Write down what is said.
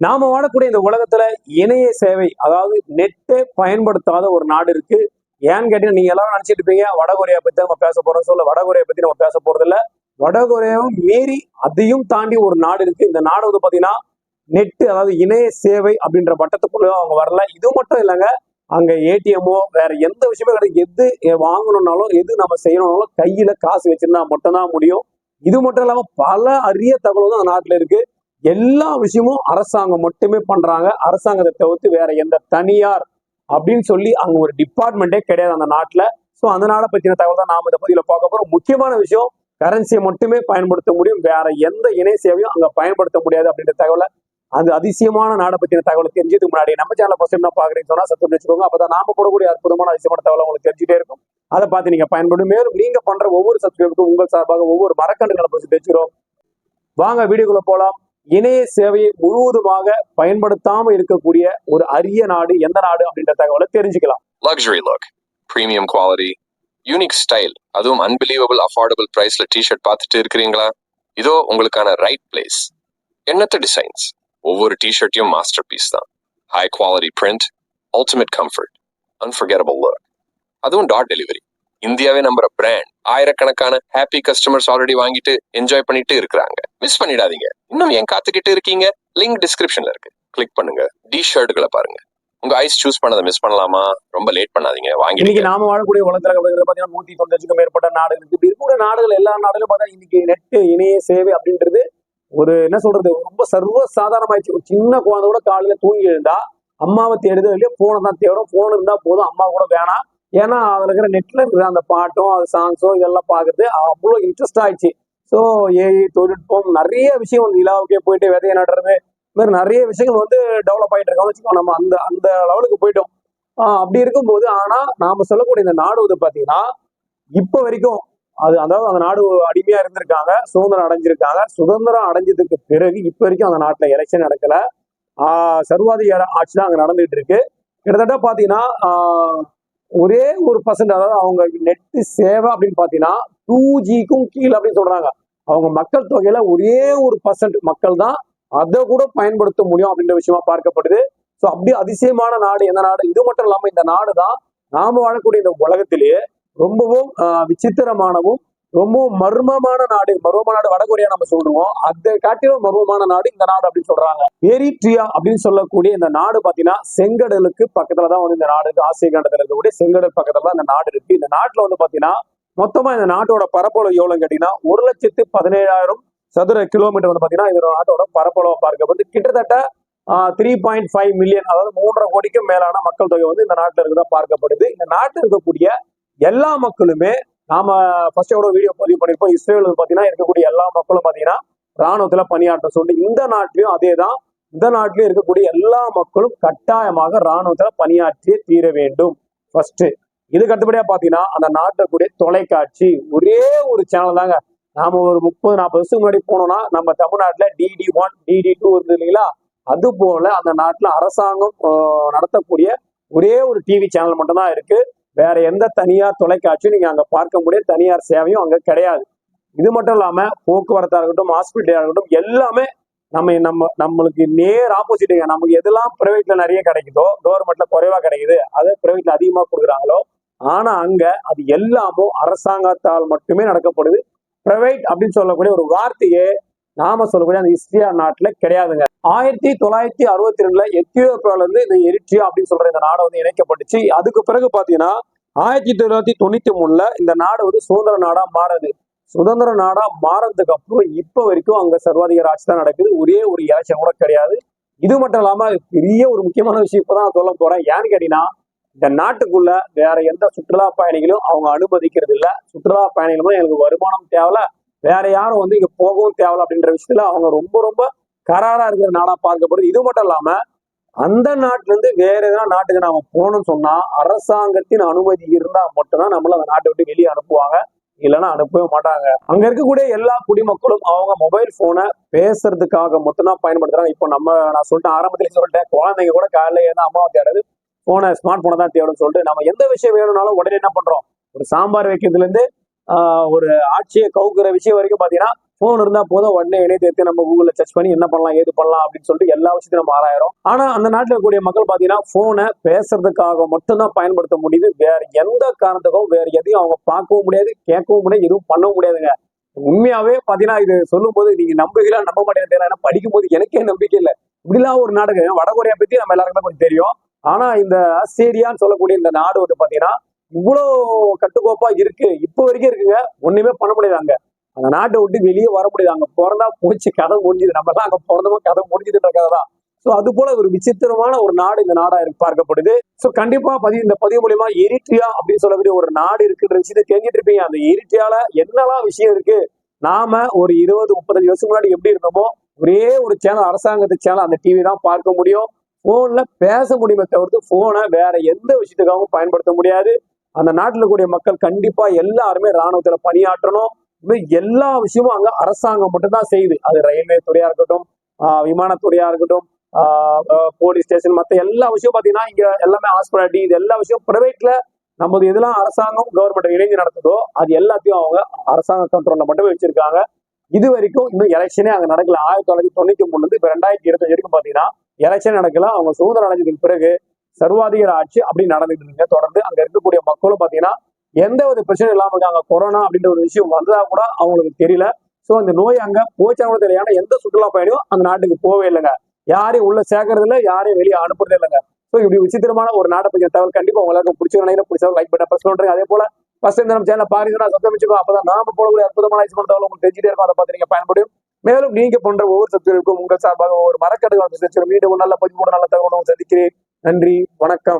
நாம வாழக்கூடிய இந்த உலகத்துல இணைய சேவை அதாவது நெட்டே பயன்படுத்தாத ஒரு நாடு இருக்கு. ஏன்னு கேட்டீங்கன்னா நீங்க எல்லாரும் நினைச்சிட்டு இருப்பீங்க வடகொரியா பத்தி நம்ம பேச போறோம். சொல்ல வடகொரியா பத்தி நம்ம பேச போறது இல்ல வடகொரியாவும் மீறி அதையும் தாண்டி ஒரு நாடு இருக்கு. இந்த நாடு வந்து பாத்தீங்கன்னா நெட் அதாவது இணைய சேவை அப்படின்ற பட்டத்துக்குள்ள அவங்க வரல. இது மட்டும் இல்லைங்க அங்க ஏடிஎம்மோ வேற எந்த விஷயமே கிடையாது. எது வாங்கணும்னாலும் எது நம்ம செய்யணும்னாலும் கையில காசு வச்சிருந்தா மட்டும்தான் முடியும். இது மட்டும் இல்லாம பல அரிய தகவலும் தான் அந்த நாட்டுல இருக்கு. எல்லா விஷயமும் அரசாங்கம் மட்டுமே பண்றாங்க. அரசாங்கத்தை தவிர்த்து வேற எந்த தனியார் அப்படின்னு சொல்லி அங்க ஒரு டிபார்ட்மெண்ட்டே கிடையாது அந்த நாட்டுல. ஸோ அந்த நாளை பத்தின தகவல் தான் நாம இந்த பதிவுல பார்க்க போறோம். முக்கியமான விஷயம் கரன்சியை மட்டுமே பயன்படுத்த முடியும். வேற எந்த இணை சேவையும் அங்க பயன்படுத்த முடியாது அப்படின்ற தகவலை. அது அதிசயமான நாடை பத்தின தகவலை தெரிஞ்சதுக்கு முன்னாடி நம்ம சேனல் ஃபர்ஸ்ட் டைம் சொன்னா சத்தம் வச்சுக்கோங்க. அப்பதான் நாம போடக்கூடிய அற்புதமான அதிசயமான தகவலை உங்களுக்கு தெரிஞ்சுட்டே இருக்கும். அதை பார்த்து நீங்க பயன்படும். மேலும் நீங்க பண்ற ஒவ்வொரு சப்ஸ்கிரைபுக்கும் உங்கள் சார்பாக ஒவ்வொரு மரக்கண்டுகளை பற்றி தெரிஞ்சுக்கிறோம். வாங்க வீடியோக்குள்ள போலாம். இணைய சேவையை முழுவதுமாக பயன்படுத்தாம இருக்கக்கூடிய ஒரு அரிய நாடு எந்த நாடு அப்படின்ற தகவலை தெரிஞ்சுக்கலாம். Luxury look premium quality unique style அதுவும் அன்பிலீவபிள் அஃபோர்டபுள் பிரைஸ்ல டிஷர்ட் பார்த்துட்டு இருக்கிறீங்களா? இதோ உங்களுக்கான ரைட் பிளேஸ் எண்ணற்ற டிசைன்ஸ் ஒவ்வொரு டிஷர்ட்டையும் மாஸ்டர் பீஸ் தான். High quality print ultimate comfort unforgettable look அதுவும் டாட் டெலிவரி இந்தியாவே நம்புற பிராண்ட் ஆயிரக்கணக்கான ஹாப்பி கஸ்டமர்ஸ் ஆல்ரெடி வாங்கிட்டு என்ஜாய் பண்ணிட்டு இருக்கிறாங்க. மிஸ் பண்ணிடாதீங்க. இன்னும் ஏன் காத்துக்கிட்டு இருக்கீங்க? லிங்க் டிஸ்கிரிப்ஷன்ல இருக்கு. கிளிக் பண்ணுங்க. டி ஷர்ட்டுகளை பாருங்க. உங்க ஐஸ் சூஸ் பண்ணதை மிஸ் பண்ணலாமா? ரொம்ப லேட் பண்ணாதீங்க. வாங்கி இன்னைக்கு நாம வாழக்கூடிய உலகத்தில் பார்த்தீங்கன்னா பாத்தீங்கன்னா நூத்தி தொண்ணூறுக்கும் மேற்பட்ட நாடுகள் இருக்கு. இப்படி இருக்கிற நாடுகள் எல்லா நாடுகளும் பார்த்தா இன்னைக்கு நெட் இணைய சேவை அப்படின்றது ஒரு என்ன சொல்றது? ரொம்ப சர்வ சாதாரணமாயிடுச்சு ஒரு சின்ன குழந்தை கூட காலையில தூங்கி எழுந்தா அம்மாவை தேடுதோ இல்லையோ போனை தான் தேடும். போன் இருந்தா போதும். அம்மா கூட வேணாம். ஏன்னா அதுல இருக்கிற நெட்ல இருக்கிற அந்த பாட்டும் அது சாங்ஸும் இதெல்லாம் பாக்குறது அவ்வளோ இன்ட்ரெஸ்ட் ஆயிடுச்சு. ஸோ ஏஐ தொழில்நுட்பம் நிறைய விஷயம் வந்து இலாவுக்கே போயிட்டு விதைய நடுறது இந்த மாதிரி நிறைய விஷயங்கள் வந்து டெவலப் ஆயிட்டு இருக்கோம் வச்சுக்கோ நம்ம அந்த அந்த லெவலுக்கு போயிட்டோம். அப்படி இருக்கும்போது ஆனா நாம சொல்லக்கூடிய இந்த நாடு வந்து பாத்தீங்கன்னா இப்ப வரைக்கும் அது அதாவது அந்த நாடு அடிமையா இருந்திருக்காங்க சுதந்திரம் அடைஞ்சிருக்காங்க. சுதந்திரம் அடைஞ்சதுக்கு பிறகு இப்ப வரைக்கும் அந்த நாட்டுல எலெக்ஷன் நடக்கல. ஆஹ் சர்வாதிகார ஆட்சி தான் அங்க நடந்துட்டு இருக்கு. கிட்டத்தட்ட பாத்தீங்கன்னா ஒரே ஒரு பர்சன்ட் அதாவது அவங்க நெட் சேவை அப்படின்னு பாத்தீங்கன்னா டூ ஜிக்கும் கீழே அப்படின்னு சொல்றாங்க. அவங்க மக்கள் தொகையில ஒரே ஒரு பர்சன்ட் மக்கள் தான் அதை கூட பயன்படுத்த முடியும் அப்படின்ற விஷயமா பார்க்கப்படுது. ஸோ அப்படி அதிசயமான நாடு எந்த நாடு? இது மட்டும் இல்லாம இந்த நாடு தான் நாம வாழக்கூடிய இந்த உலகத்திலேயே ரொம்பவும் விசித்திரமானவும் ரொம்பவும் மர்மமான நாடு மர்மமான நாடு வடகொரியா நம்ம சொல்றோம். அதை காட்டிலும் மர்மமான நாடு இந்த நாடு அப்படின்னு சொல்றாங்க. எரிட்ரியா அப்படின்னு சொல்லக்கூடிய இந்த நாடு பாத்தீங்கன்னா செங்கடலுக்கு பக்கத்துல தான் வந்து இந்த நாடு இருக்கு. ஆசிய கண்டத்துல இருக்கக்கூடிய செங்கடல் பக்கத்துல தான் இந்த நாடு இருக்கு. இந்த நாட்டுல வந்து பாத்தீங்கன்னா மொத்தமா இந்த நாட்டோட பரப்பளவு எவ்வளவுன்னு கேட்டீங்கன்னா ஒரு லட்சத்து பதினேழாயிரம் சதுர கிலோமீட்டர் வந்து பாத்தீங்கன்னா இந்த நாட்டோட பரப்பளவு பார்க்க வந்து கிட்டத்தட்ட த்ரீ பாயிண்ட் ஃபைவ் மில்லியன் அதாவது மூன்றரை கோடிக்கும் மேலான மக்கள் தொகை வந்து இந்த நாட்டில் இருக்கிறதா பார்க்கப்படுது. இந்த நாட்டில் இருக்கக்கூடிய எல்லா மக்களுமே நாம ஃபர்ஸ்ட் எவ்வளோ வீடியோ பதிவு பண்ணிருப்போம் இஸ்ரேல் பார்த்தீங்கன்னா பாத்தீங்கன்னா இருக்கக்கூடிய எல்லா மக்களும் பாத்தீங்கன்னா ராணுவத்துல பணியாற்ற சொல்லி இந்த நாட்டிலையும் அதே தான் இந்த நாட்டிலையும் இருக்கக்கூடிய எல்லா மக்களும் கட்டாயமாக ராணுவத்துல பணியாற்றியே தீர வேண்டும். ஃபர்ஸ்ட் இதுக்கு அடுத்தபடியா பாத்தீங்கன்னா அந்த நாட்டக்கூடிய தொலைக்காட்சி ஒரே ஒரு சேனல் தாங்க. நாம ஒரு முப்பது நாற்பது வருஷத்துக்கு முன்னாடி போனோம்னா நம்ம தமிழ்நாட்டுல டிடி ஒன் டிடி டூ இருந்தது இல்லைங்களா? அது போல அந்த நாட்டுல அரசாங்கம் நடத்தக்கூடிய ஒரே ஒரு டிவி சேனல் மட்டும்தான் இருக்கு. வேற எந்த தனியார் தொலைக்காட்சியும் நீங்க அங்க பார்க்க முடியாது தனியார் சேவையும் அங்க கிடையாது. இது மட்டும் இல்லாம போக்குவரத்தா இருக்கட்டும் ஹாஸ்பிட்டலா இருக்கட்டும் எல்லாமே நம்ம நம்ம நம்மளுக்கு நேர் ஆப்போசிட்டுங்க நமக்கு எதெல்லாம் பிரைவேட்ல நிறைய கிடைக்குதோ கவர்மெண்ட்ல குறைவா கிடைக்குது அதே பிரைவேட்ல அதிகமா கொடுக்குறாங்களோ ஆனா அங்க அது எல்லாமும் அரசாங்கத்தால் மட்டுமே நடக்கப்படுது. பிரைவேட் அப்படின்னு சொல்லக்கூடிய ஒரு வார்த்தையே நாம சொல்லக்கூடிய அந்த இஸ்ரியா நாட்டுல கிடையாதுங்க. ஆயிரத்தி தொள்ளாயிரத்தி அறுபத்தி ரெண்டுல எத்தியோப்பியால இருந்து இந்த எரிட்ரியா அப்படின்னு சொல்ற இந்த நாடு வந்து இணைக்கப்பட்டுச்சு. அதுக்கு பிறகு பாத்தீங்கன்னா ஆயிரத்தி தொள்ளாயிரத்தி தொண்ணூத்தி மூணுல இந்த நாடு வந்து சுதந்திர நாடா மாறுது. சுதந்திர நாடா மாறதுக்கு அப்புறம் இப்ப வரைக்கும் அங்க சர்வாதிகார ஆட்சி தான் நடக்குது. ஒரே ஒரு எலெக்ஷன் கூட கிடையாது. இது மட்டும் இல்லாம பெரிய ஒரு முக்கியமான விஷயம் இப்பதான் நான் சொல்ல போறேன். ஏன்னு கேட்டீங்கன்னா இந்த நாட்டுக்குள்ள வேற எந்த சுற்றுலா பயணிகளும் அவங்க அனுமதிக்கிறது இல்ல. சுற்றுலா பயணிகளும் எனக்கு வருமானம் தேவையில்ல வேற யாரும் வந்து இங்க போகவும் தேவையில்ல அப்படின்ற விஷயத்துல அவங்க ரொம்ப ரொம்ப கராரா இருக்கிற நாடா பார்க்கப்படுது. இது மட்டும் இல்லாம அந்த நாட்டுல இருந்து வேற ஏதாவது நாட்டுக்கு நாம போகணும்னு சொன்னா அரசாங்கத்தின் அனுமதி இருந்தா மட்டும்தான் நம்மள அந்த நாட்டை விட்டு வெளியே அனுப்புவாங்க. இல்லைன்னா அனுப்பவே மாட்டாங்க. அங்க இருக்கக்கூடிய எல்லா குடிமக்களும் அவங்க மொபைல் போனை பேசுறதுக்காக மட்டும்தான் பயன்படுத்துறாங்க. இப்போ நம்ம நான் சொல்லிட்டேன் ஆரம்பத்திலே சொல்லிட்டேன் குழந்தைங்க கூட காலையில ஏன்னா அம்மாவை தேடுது போனை ஸ்மார்ட் போனை தான் தேடும்னு சொல்லிட்டு நம்ம எந்த விஷயம் வேணும்னாலும் உடனே என்ன பண்றோம்? ஒரு சாம்பார் வைக்கிறதுல இருந்து ஒரு ஆட்சியை கவுக்குற விஷயம் வரைக்கும் பாத்தீங்கன்னா போன் இருந்தா போதும் உடனே இணையத்தை நம்ம கூகுள்ல சர்ச் பண்ணி என்ன பண்ணலாம் ஏது பண்ணலாம் அப்படின்னு சொல்லிட்டு எல்லா விஷயத்தையும் நம்ம ஆராயிரும் ஆனா அந்த நாட்டில் இருக்கக்கூடிய மக்கள் பாத்தீங்கன்னா போனை பேசுறதுக்காக மட்டும்தான் பயன்படுத்த முடியுது. வேற எந்த காரணத்துக்கும் வேற எதையும் அவங்க பார்க்கவும் முடியாது கேட்கவும் முடியாது எதுவும் பண்ணவும் முடியாதுங்க. உண்மையாவே பாத்தீங்கன்னா இது சொல்லும் போது நீங்க நம்புகிறா நம்ப மாட்டேன் தெரியல. ஏன்னா படிக்கும் போது எனக்கே நம்பிக்கை இல்லை. இப்படிலாம் ஒரு நாடு வடகொரியா பத்தி நம்ம எல்லாருக்குமே கொஞ்சம் தெரியும். ஆனா இந்த ஆஸ்திரேலியான்னு சொல்லக்கூடிய இந்த நாடு வந்து பாத்தீங்கன்னா இவ்வளோ கட்டுக்கோப்பா இருக்கு. இப்போ வரைக்கும் இருக்குங்க. ஒண்ணுமே பண்ண முடியாது அங்க. அந்த நாட்டை விட்டு வெளியே வர முடியாது. அங்க பிறந்தா போச்சு கதை முடிஞ்சுது. நம்ம எல்லாம் அங்க பிறந்தவங்க கதை முடிஞ்சுதுன்ற கதை தான். ஸோ அது போல ஒரு விசித்திரமான ஒரு நாடு இந்த நாடா இருக்கு பார்க்கப்படுது. ஸோ கண்டிப்பா பதிவு இந்த பதிவு மூலியமா எரிட்ரியா அப்படின்னு சொல்லக்கூடிய ஒரு நாடு இருக்குன்ற விஷயத்தை தெரிஞ்சிட்டு இருப்பீங்க. அந்த எரிட்ரியால என்னெல்லாம் விஷயம் இருக்கு? நாம ஒரு இருபது முப்பத்தஞ்சு வருஷம் முன்னாடி எப்படி இருந்தோமோ ஒரே ஒரு சேனல் அரசாங்கத்து சேனல் அந்த டிவி தான் பார்க்க முடியும். போன்ல பேச முடியுமே தவிர்த்து போனை வேற எந்த விஷயத்துக்காகவும் பயன்படுத்த முடியாது. அந்த நாட்டில் கூடிய மக்கள் கண்டிப்பா எல்லாருமே ராணுவத்துல பணியாற்றணும். எல்லா விஷயமும் அங்க அரசாங்கம் மட்டும்தான் செய்யுது. அது ரயில்வே துறையா இருக்கட்டும் ஆஹ் விமானத்துறையா இருக்கட்டும் போலீஸ் ஸ்டேஷன் மத்த எல்லா விஷயம் பாத்தீங்கன்னா இங்க எல்லாமே ஹாஸ்பிட்டாலிட்டி இது எல்லா விஷயம் பிரைவேட்ல நமது இதெல்லாம் அரசாங்கம் கவர்மெண்ட் இணைஞ்சு நடக்குதோ அது எல்லாத்தையும் அவங்க அரசாங்க கண்ட்ரோல்ல மட்டுமே வச்சிருக்காங்க. இது வரைக்கும் இன்னும் எலெக்ஷனே அங்க நடக்கல. ஆயிரத்தி தொள்ளாயிரத்தி தொண்ணூத்தி மூணுல இருந்து இப்ப ரெண்டாயிரத்தி இருபத்தஞ்சு வரைக்கும் பாத்தீங்கன்னா எலெக்ஷன் நடக்கல. அவங்க சுதந்திரம் அடைஞ்சதுக்கு பிறகு சர்வாதிகார ஆட்சி அப்படி நடந்துட்டு இருக்கு தொடர்ந்து அங்க இருக்கக்கூடிய மக்களும் பாத்தீங்கன்னா எந்த ஒரு பிரச்சனையும் இல்லாமல் இருக்காங்க. கொரோனா அப்படின்ற ஒரு விஷயம் வந்ததா கூட அவங்களுக்கு தெரியல. சோ அந்த நோய் அங்கே போச்சா கூட எந்த சுற்றுலா பயணியும் அந்த நாட்டுக்கு போவே இல்லைங்க. யாரையும் உள்ள சேர்க்கறது இல்லை யாரையும் வெளியே அனுப்புறதே இல்லைங்க. ஸோ இப்படி விசித்திரமான ஒரு நாட்டை பற்றிய தகவல் கண்டிப்பா உங்களுக்கு பிடிச்ச நினைக்கிற பிடிச்சவங்க லைக் பண்ண பிரஸ் பண்றீங்க அதே போல ஃபர்ஸ்ட் இந்த நம்ம சேனல் பாருங்கன்னா சப்ஸ்கிரைப் அப்பதான் நாம போடக்கூடிய அற்புதமான ஐஸ் தகவல் உங்களுக்கு தெரிஞ்சுட்டே இருக்கும். அதை பார்த்து நீங்க பயன்படும் மேலும் நீங்க பண்ற ஒவ்வொரு சப்ஸ்கிரைபுக்கும் உங்கள் சார்பாக ஒவ்வொரு மரக்கடுகள் மீண்டும் ஒரு நல்ல பதிவு நல்ல தகவலும் சந்திக்கிறேன். நன்றி. வணக்கம்.